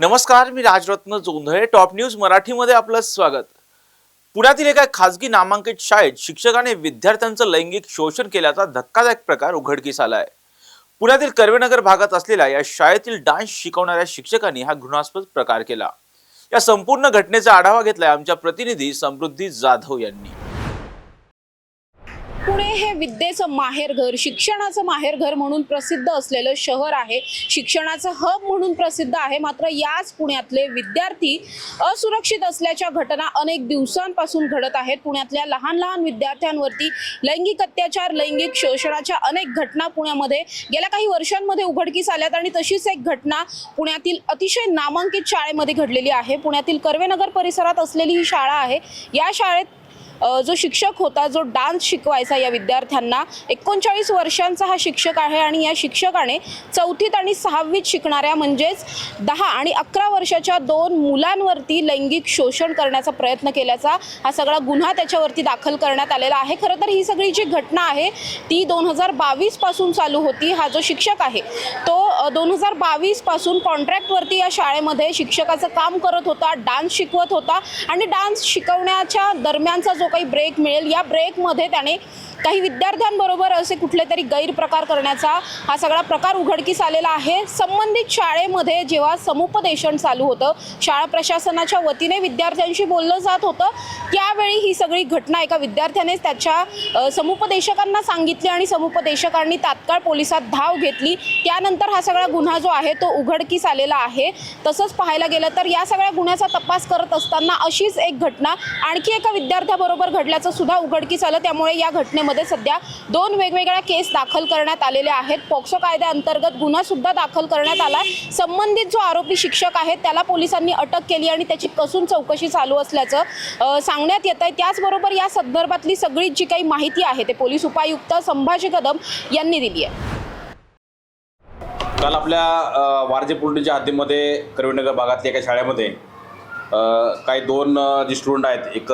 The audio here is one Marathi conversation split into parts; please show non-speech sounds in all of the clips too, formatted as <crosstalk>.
नमस्कार मी राजरत्न जोंधळे टॉप न्यूज मराठीमध्ये आपलं स्वागत. पुण्यातील एका खासगी नामांकित शाळेत शिक्षकाने विद्यार्थ्यांचं लैंगिक शोषण केल्याचा धक्कादायक प्रकार उघडकीस आला आहे पुण्यातील कर्वेनगर भागात असलेल्या या शाळेतील डान्स शिकवणाऱ्या शिक्षकांनी हा घृणास्पद प्रकार केला. या संपूर्ण घटनेचा आढावा घेतलाय आमच्या प्रतिनिधी समृद्धी जाधव यांनी. पुणे हे विद्येचं माहेरघर शिक्षणाचं माहेरघर म्हणून प्रसिद्ध असलेलं शहर आहे. शिक्षणाचं हब म्हणून प्रसिद्ध आहे. मात्र याच पुण्यातले विद्यार्थी असुरक्षित असल्याच्या घटना अनेक दिवसांपासून घडत आहेत. पुण्यातल्या लहान लहान विद्यार्थ्यांवरती लैंगिक अत्याचार लैंगिक शोषणाच्या अनेक घटना पुण्यामध्ये गेल्या काही वर्षांमध्ये उघडकीस आल्यात आणि तशीच एक घटना पुण्यातील अतिशय नामांकित शाळेमध्ये घडलेली आहे. पुण्यातील कर्वेनगर परिसरात असलेली ही शाळा आहे. या शाळेत जो शिक्षक होता जो डान्स शिकवायचा या विद्यार्थ्यांना एकोणचाळीस वर्षांचा हा शिक्षक आहे आणि या शिक्षकाने चौथीत आणि सहावीत शिकणाऱ्या म्हणजेच दहा आणि अकरा वर्षाच्या दोन मुलांवरती लैंगिक शोषण करण्याचा प्रयत्न केल्याचा हा सगळा गुन्हा त्याच्यावरती दाखल करण्यात आलेला आहे. खरं तर ही सगळी जी घटना आहे ती दोन हजार बावीसपासून चालू होती. हा जो शिक्षक आहे तो दोन हजार बावीसपासून कॉन्ट्रॅक्टवरती या शाळेमध्ये शिक्षकाचं काम करत होता डान्स शिकवत होता आणि डान्स शिकवण्याच्या दरम्यानचा जो काही ब्रेक मिळेल या ब्रेकमध्ये त्याने काही विद्यार्थ्यांबरोबर असे कुठले तरी गैरप्रकार करण्याचा हा सगळा प्रकार उघडकीस आलेला आहे. संबंधित शाळेमध्ये जेव्हा समुपदेशन चालू होतं शाळा प्रशासनाच्या वतीने विद्यार्थ्यांशी बोललं जात होतं त्यावेळी ही सगळी घटना एका विद्यार्थ्याने त्याच्या समुपदेशकांना सांगितली आणि समुपदेशकांनी तात्काळ पोलिसात धाव घेतली. त्यानंतर हा सगळा गुन्हा जो आहे तो उघडकीस आलेला आहे. तसंच पाहायला गेलं तर या सगळ्या गुन्ह्याचा तपास करत असताना अशीच एक घटना आणखी एका विद्यार्थ्याबरोबर घडल्याचं सुद्धा उघडकीस आलं. त्यामुळे या घटनेमध्ये सध्या दोन वेगवेगळ्या केस दाखल करण्यात आलेल्या आहेत. पॉक्सो कायद्याअंतर्गत गुन्हा सुद्धा दाखल करण्यात आला. संबंधित जो आरोपी शिक्षक आहे त्याला पोलिसांनी अटक केली आणि त्याची कसून चौकशी चालू असल्याचं सांगण्यात येत आहे. त्याचबरोबर या संदर्भातली सगळी जी काही माहिती आहे ते पोलीस उपायुक्त संभाजी कदम यांनी दिली आहे. काल आपल्या वारजे पुलटीच्या हद्दीमध्ये करवीनगर भागातल्या एका शाळेमध्ये काही दोन जे स्टुडंट आहेत एक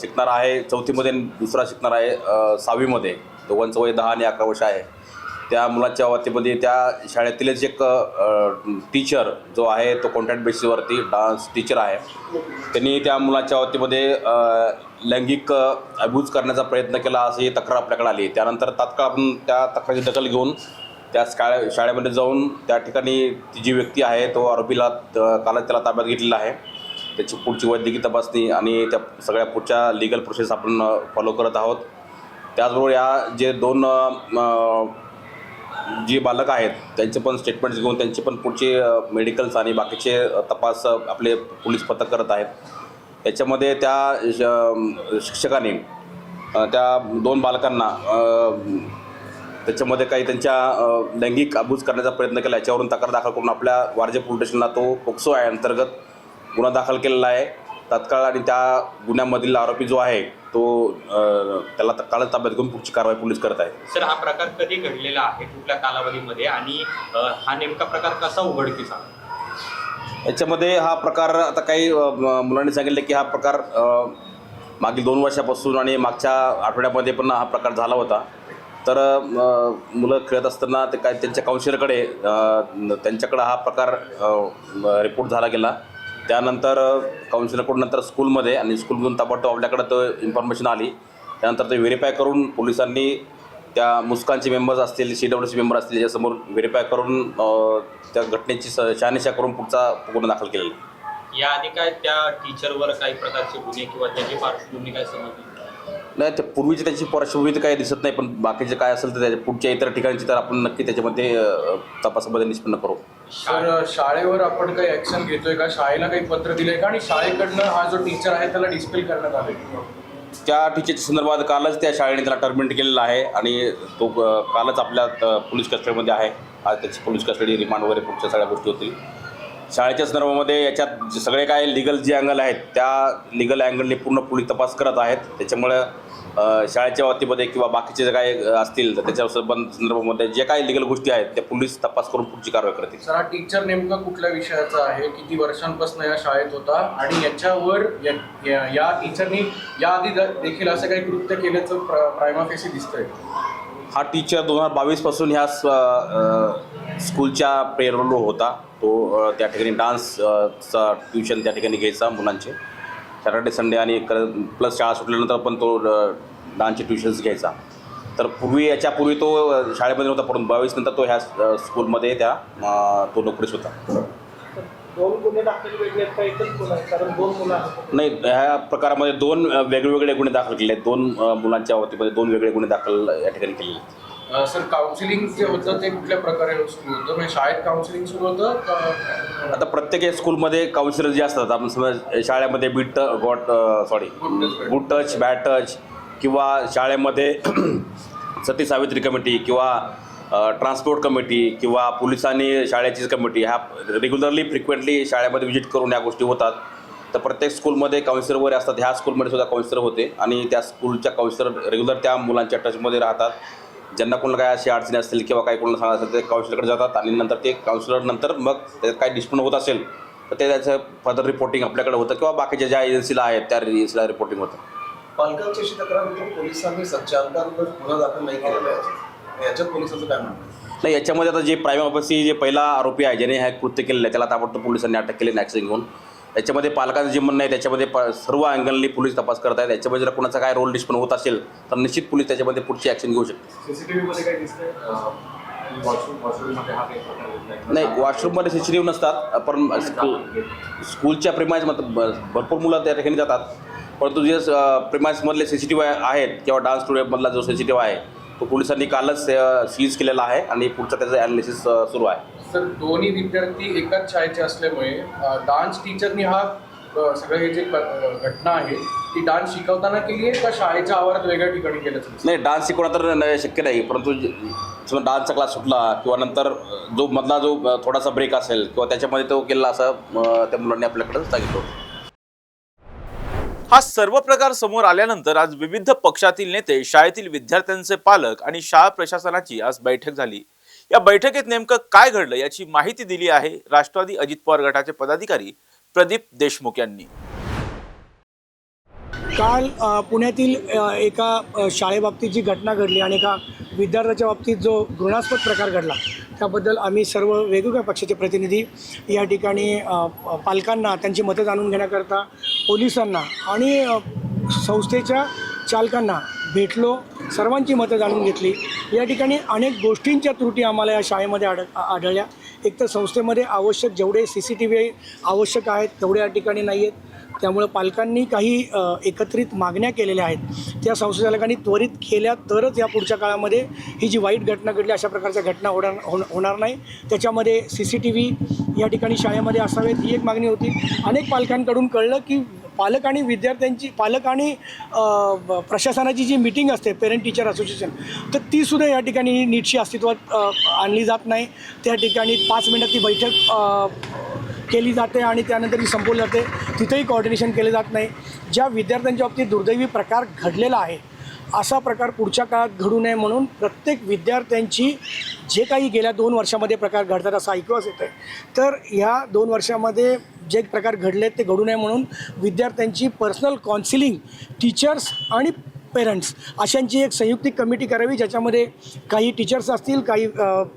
शिकणार आहे चौथीमध्ये आणि दुसरा शिकणार आहे सहावीमध्ये. दोघांचं वय दहा आणि अकरा वर्ष आहे. त्या मुलाच्या वतीमध्ये त्या शाळेतीलच एक टीचर जो आहे तो कॉन्ट्रॅक्ट बेसिसवरती डान्स टीचर आहे. त्यांनी त्या मुलाच्या वतीमध्ये लैंगिक अब्यूज करण्याचा प्रयत्न केला अशी तक्रार आपल्याकडे आली. त्यानंतर तात्काळ आपण त्या तक्रारीची दखल घेऊन त्या शाळे शाळेमध्ये जाऊन त्या ठिकाणी ती जी व्यक्ती आहे तो आरोपीला कालच त्याला ताब्यात घेतलेला आहे. त्याची पुढची वैद्यकीय तपासणी आणि त्या सगळ्या पुढच्या लिगल प्रोसेस आपण फॉलो करत आहोत. त्याचबरोबर या जे दोन जी बालक आहेत त्यांचे पण स्टेटमेंट्स घेऊन त्यांचे पण पुढचे मेडिकल्स आणि बाकीचे तपास आपले पोलीस पथक करत आहेत. त्याच्यामध्ये त्या श- शिक्षकाने त्या दोन बालकांना त्याच्यामध्ये काही त्यांच्या लैंगिक अबूज करण्याचा प्रयत्न केला. याच्यावरून तक्रार दाखल करून आपल्या वारजे पोलीस स्टेशनला तो पोक्सो आहे अंतर्गत गुन्हा दाखल केलेला आहे. तात्काळ आणि त्या गुन्ह्यामधील आरोपी जो आहे तो त्याला तत्काळच ताब्यात घेऊन पुढची कारवाई पोलीस करत आहेत सर हा प्रकार कधी घडलेला आहे? कुठल्या कालावधीमध्ये? आणि हा नेमका प्रकार कसा उघडकीस आला याच्यामध्ये हा प्रकार आता काही मुलांनी सांगितलं की हा प्रकार मागील दोन वर्षापासून आणि मागच्या आठवड्यामध्ये पण हा प्रकार झाला होता. तर मुलं खेळत असताना ते काय त्यांच्या काउन्सिलरकडे त्यांच्याकडं हा प्रकार रिपोर्ट झाला गेला. त्यानंतर काउन्सिलरकडून नंतर स्कूलमध्ये आणि स्कूलमधून ताबडतोब आपल्याकडं तो इन्फॉर्मेशन आली त्यानंतर ते व्हेरीफाय करून पोलिसांनी त्या मुस्कानचे मेंबर्स असतील सी डब्ल्यू सी मेंबर असतील याच्यासमोर व्हेरीफाय करून त्या घटनेची स- शहानिशा करून पुढचा गुन्हा दाखल केलेला आहे. याआधी काय त्या टीचरवर काही प्रकारचे गुन्हे किंवा त्याची पार्श्वभूमी काय समजली नाही ते पूर्वीची त्याची पार्श्वभूमी तर काही दिसत नाही पण बाकीचे काय असेल तर त्याच्या पुढच्या इतर ठिकाणची तर आपण नक्की त्याच्यामध्ये तपासामध्ये निष्पन्न करू. सर शाळेवर आपण काही ऍक्शन घेतोय का? शाळेला काही पत्र दिलंय का? आणि शाळेकडनं हा जो टीचर आहे त्याला डिस्पेल करण्यात आले त्या टीचरच्या संदर्भात कालच त्या शाळेने त्याला टर्मिनेट केलेला आहे आणि तो कालच आपल्या पोलीस कस्टडीमध्ये आहे. आज त्याची पोलीस कस्टडी रिमांड वगैरे पुढच्या सगळ्या गोष्टी होतील. शाळेच्या संदर्भामध्ये याच्यात सगळे काय लिगल जे अँगल आहेत त्या लिगल अँगलने पूर्ण पोलीस तपास करत आहेत. त्याच्यामुळे शाळेच्या वतीमध्ये किंवा बाकीचे जे अ, असतील तर त्याच्या संबंध संदर्भामध्ये जे काही लिगल गोष्टी आहेत त्या पोलीस तपास करून पुढची कारवाई करतील. सर हा टीचर नेमका कुठल्या विषयाचा आहे? किती वर्षांपासून या शाळेत होता? आणि याच्यावर या- या या टीचरनी याआधी द- देखील असं काही कृत्य केल्याचं प्र प्रायमाफेसी दिसतंय. हा टीचर दोन हजार बावीसपासून ह्या स- अ, स्कूलच्या प्रेरलो होता. तो त्या ठिकाणी डान्सचा ट्युशन त्या ठिकाणी घ्यायचा मुलांचे. सॅटर्डे संडे आणि प्लस शाळा सुटल्यानंतर पण तो डान्सचे ट्युशन्स घ्यायचा. तर पूर्वी याच्यापूर्वी तो शाळेमध्ये नव्हता परंतु बावीस नंतर तो ह्या स्कूलमध्ये त्या तो नोकरीस होता. नाही ह्या प्रकारामध्ये दोन वेगवेगळे गुन्हे दाखल केले आहेत. दोन मुलांच्या बाबतीमध्ये दोन वेगळे गुन्हे दाखल या ठिकाणी केलेले आहेत. सर काउन्सिलिंग जे होतं ते कुठल्या प्रकारे सुरू होतं? म्हणजे शाळेत काउन्सिलिंग सुरू होतं का? आता प्रत्येक स्कूलमध्ये काउन्सिलर जे असतात आपण समज शाळेमध्ये बीट ट गॉट सॉरी गुड टच बॅड टच किंवा शाळेमध्ये <clears throat> सती सावित्री कमिटी किंवा ट्रान्सपोर्ट कमिटी किंवा पोलिसांनी शाळेची कमिटी ह्या रेग्युलरली फ्रिक्वेंटली शाळेमध्ये व्हिजिट करून या गोष्टी होतात. तर प्रत्येक स्कूलमध्ये काउन्सिलर वगैरे असतात ह्या स्कूलमध्ये सुद्धा काउन्सिलर होते आणि त्या स्कूलच्या काउन्सिलर रेग्युलर त्या मुलांच्या टचमध्ये राहतात. ज्यांना कोणाला काय अशी अडचणी असतील किंवा काही कोणाला सांगायचं असेल ते काउन्सिलरकडे जातात. आणि नंतर ते काउन्सिलर नंतर मग त्याच्यात काही डिस्प्यूट होत असेल तर ते त्याचं फर्दर रिपोर्टिंग आपल्याकडे होतं किंवा बाकीच्या ज्या एजन्सीला आहेत त्या एजन्सीला रिपोर्टिंग होतं. पालकांची अशी तक्रार होती की पोलिसांनी संचालकांवर गुन्हा दाखल नाही केलेला आहे. याच्यात पोलिसांचं काय म्हणणं आहे? नाही याच्यामध्ये आता जे प्रायम ऑफिसची जे पहिला आरोपी आहे ज्याने हे कृत्य केलेलं आहे त्याला ताबडतोब पोलिसांनी अटक केली ॲक्शन घेऊन. याच्यामध्ये पालकांचं जे म्हणणं आहे त्याच्यामध्ये प सर्व अँगलनी पोलीस तपास करत आहेत याच्यामध्ये जर कोणाचा काय रोल डिस्पन होत असेल तर निश्चित पोलीस त्याच्यामध्ये पुढची ॲक्शन घेऊ शकते काय दिसतंय? हा नाही वॉशरूममध्ये सी सी टी व्ही नसतात पण स्कूल स्कूलच्या प्रिमाइजमध्ये भरपूर मुलं त्या ठिकाणी जातात. परंतु जे प्रिमाइजमधले सी सी टी व्ही आहेत किंवा डान्स स्टुडिओमधला जो सी सी टी व्ही आहे तो पोलिसांनी कालच सीज केलेला आहे आणि पुढचं त्याचं ॲनालिसिस सुरू आहे. सर दोन्ही विद्यार्थी एकाच शाळेचे असल्यामुळे डान्स टीचरनी हा सगळं हे जे घटना आहे ती डान्स शिकवताना केली आहे का शाळेच्या आवारात वेगळ्या ठिकाणी केलं नाही डान्स शिकवणं तर शक्य नाही परंतु समजा डान्सचा क्लास सुटला किंवा नंतर जो मधला जो थोडासा ब्रेक असेल किंवा त्याच्यामध्ये तो केला असं त्या मुलांनी आपल्याकडे सांगितलं होतं. हा सर्व प्रकार समोर आल्यानंतर आज विविध पक्षातील नेते शाळेतील विद्यार्थ्यांचे पालक आणि शाळा प्रशासनाची आज बैठक झाली. या बैठकीत नेमकं काय घडलं याची माहिती दिली आहे राष्ट्रवादी अजित पवार गटाचे पदाधिकारी प्रदीप देशमुख यांनी. काल पुण्यातील एका शाळेबाबतीत जी घटना घडली आणि एका विद्यार्थ्याच्या बाबतीत जो घृणास्पद प्रकार घडला त्याबद्दल आम्ही सर्व वेगवेगळ्या पक्षाचे प्रतिनिधी या ठिकाणी पालकांना त्यांची मतं जाणून घेण्याकरता पोलिसांना आणि संस्थेच्या चालकांना भेटलो सर्वांची मतं जाणून घेतली. या ठिकाणी अनेक गोष्टींच्या त्रुटी आम्हाला या शाळेमध्ये आढ आढळल्या. एक तर संस्थेमध्ये आवश्यक जेवढे सी सी टी व्ही आवश्यक आहेत तेवढे या ठिकाणी नाही आहेत त्यामुळं पालकांनी काही एकत्रित मागण्या केलेल्या आहेत. त्या संस्थाचालकांनी त्वरित केल्या तरच या पुढच्या काळामध्ये ही जी वाईट घटना घडली अशा प्रकारच्या घटना होणार होण- होणार नाही. त्याच्यामध्ये सी सी टी व्ही या ठिकाणी शाळेमध्ये असावेत ही एक मागणी होती. अनेक पालकांकडून कळलं की पालक आणि विद्यार्थ्यांची पालक आणि प्रशासनाची जी मिटिंग असते पेरेंट टीचर असोसिएशन तर तीसुद्धा या ठिकाणी नीटशी अस्तित्वात आणली जात नाही. त्या ठिकाणी पाच मिनटात ती बैठक केली जाते आणि त्यानंतर ही संपवली जाते. तिथेही कॉर्डिनेशन केले जात नाही. ज्या विद्यार्थ्यांच्या बाबतीत दुर्दैवी प्रकार घडलेला आहे असा प्रकार पुढच्या काळात घडू नये म्हणून प्रत्येक विद्यार्थ्यांची जे काही गेल्या दोन वर्षामध्ये प्रकार घडतात असं ऐकवाच येतं आहे तर ह्या दोन वर्षामध्ये जे प्रकार घडले ते घडू नये म्हणून विद्यार्थ्यांची पर्सनल काउन्सिलिंग टीचर्स आणि पेरेंट्स अशांची एक संयुक्तिक कमिटी करावी ज्याच्यामध्ये काही टीचर्स असतील काही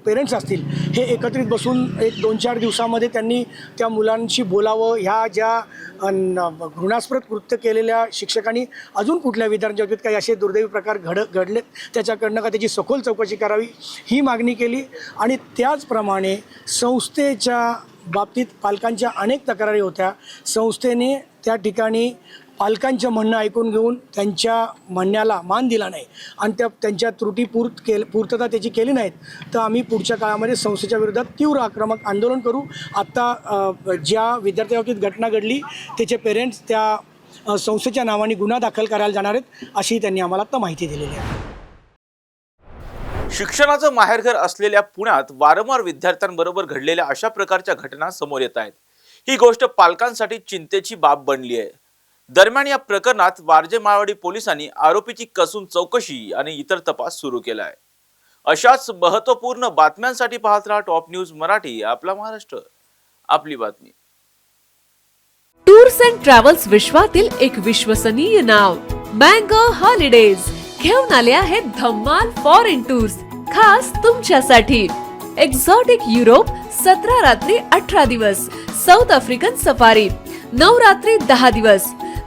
पेरेंट्स असतील हे एकत्रित बसून एक दोन चार दिवसामध्ये त्यांनी त्या मुलांशी बोलावं. ह्या ज्या न- घृणास्पद कृत्य केलेल्या शिक्षकांनी अजून कुठल्या विद्यार्थ्यांच्या बाबतीत काही असे दुर्दैवी प्रकार घड घडलेत? त्याच्याकडनं का त्याची सखोल चौकशी करावी? ही मागणी केली. आणि त्याचप्रमाणे संस्थेच्या बाबतीत पालकांच्या अनेक तक्रारी होत्या. संस्थेने त्या ठिकाणी पालकांचं म्हणणं ऐकून घेऊन त्यांच्या म्हणण्याला मान दिला नाही आणि त्या त्यांच्या त्रुटी पूर्त केल पूर्तता त्याची केली नाहीत तर आम्ही पुढच्या काळामध्ये संस्थेच्या विरोधात तीव्र आक्रमक आंदोलन करू. आत्ता ज्या विद्यार्थ्याबाबतीत घटना घडली त्याचे पेरेंट्स त्या संस्थेच्या नावाने गुन्हा दाखल करायला जाणार आहेत अशी त्यांनी आम्हाला आत्ता माहिती दिलेली आहे. शिक्षणाचं माहेरघर असलेल्या पुण्यात वारंवार विद्यार्थ्यांबरोबर घडलेल्या अशा प्रकारच्या घटना समोर येत आहेत. ही गोष्ट पालकांसाठी चिंतेची बाब बनली आहे. दरम्यान या प्रकरणात वारजे माळवाडी पोलिसांनी आरोपीची कसून चौकशी आणि इतर तपास सुरू केला आहे अशाच महत्त्वपूर्ण बातम्यांसाठी पाहत राहा टॉप न्यूज मराठी आपला महाराष्ट्र. आपली बातमी. टूर्स अँड ट्रॅव्हल्स विश्वातील एक विश्वसनीय नाव मँगो हॉलिडेज. घेऊन आले आहेत धम्माल फॉरेन टूर्स खास तुमच्यासाठी. एक्झॉटिक युरोप सतरा रात्री अठरा दिवस. South African safari. नऊ रात्री दहा दिवस.